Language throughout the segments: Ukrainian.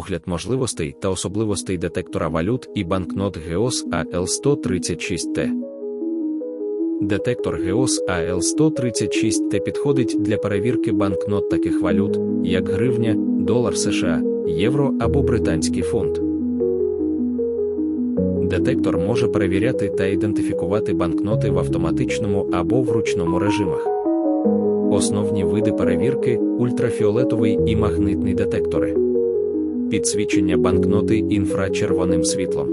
Огляд можливостей та особливостей детектора валют і банкнот GEOS AL136T. Детектор GEOS AL136T підходить для перевірки банкнот таких валют, як гривня, долар США, євро або британський фунт. Детектор може перевіряти та ідентифікувати банкноти в автоматичному або в ручному режимах. Основні види перевірки ультрафіолетовий і магнитний детектори. Підсвічення банкноти інфрачервоним світлом.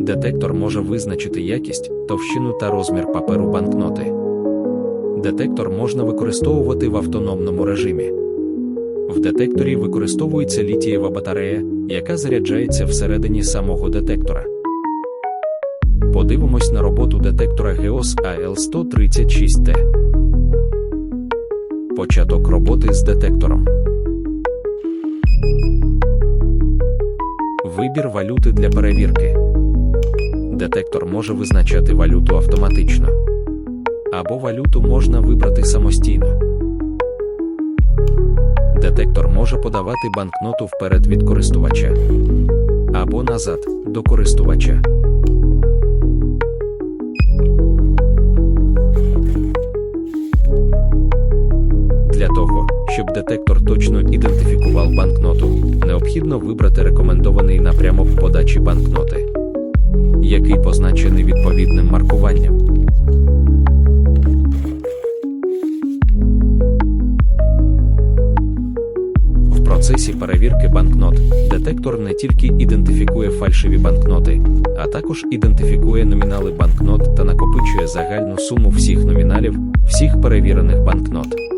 Детектор може визначити якість, товщину та розмір паперу банкноти. Детектор можна використовувати в автономному режимі. В детекторі використовується літієва батарея, яка заряджається всередині самого детектора. Подивимось на роботу детектора GEOS AL136T. Початок роботи з детектором. Вибір валюти для перевірки. Детектор може визначати валюту автоматично. Або валюту можна вибрати самостійно. Детектор може подавати банкноту вперед від користувача або назад до користувача. Для того, щоб детектор точно ідентифікував банкноту, необхідно вибрати рекомендований напрямок подачі банкноти, який позначений відповідним маркуванням. В процесі перевірки банкнот детектор не тільки ідентифікує фальшиві банкноти, а також ідентифікує номінали банкнот та накопичує загальну суму всіх номіналів, всіх перевірених банкнот.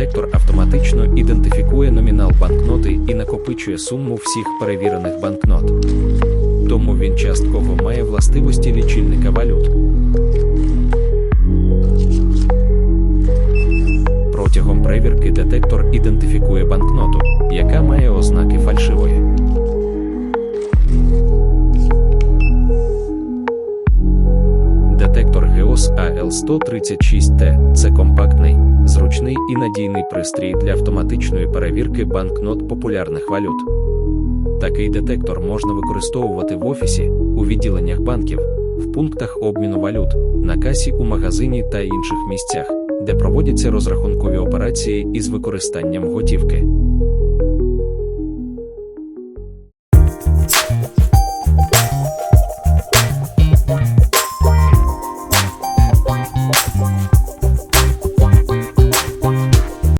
Детектор автоматично ідентифікує номінал банкноти і накопичує суму всіх перевірених банкнот. Тому він частково має властивості лічильника валют. Протягом перевірки детектор ідентифікує банкноту, яка має ознаки фальшивої. Детектор GEOS AL136T це компактний, зручний і надійний пристрій для автоматичної перевірки банкнот популярних валют. Такий детектор можна використовувати в офісі, у відділеннях банків, в пунктах обміну валют, на касі у магазині та інших місцях, де проводяться розрахункові операції із використанням готівки.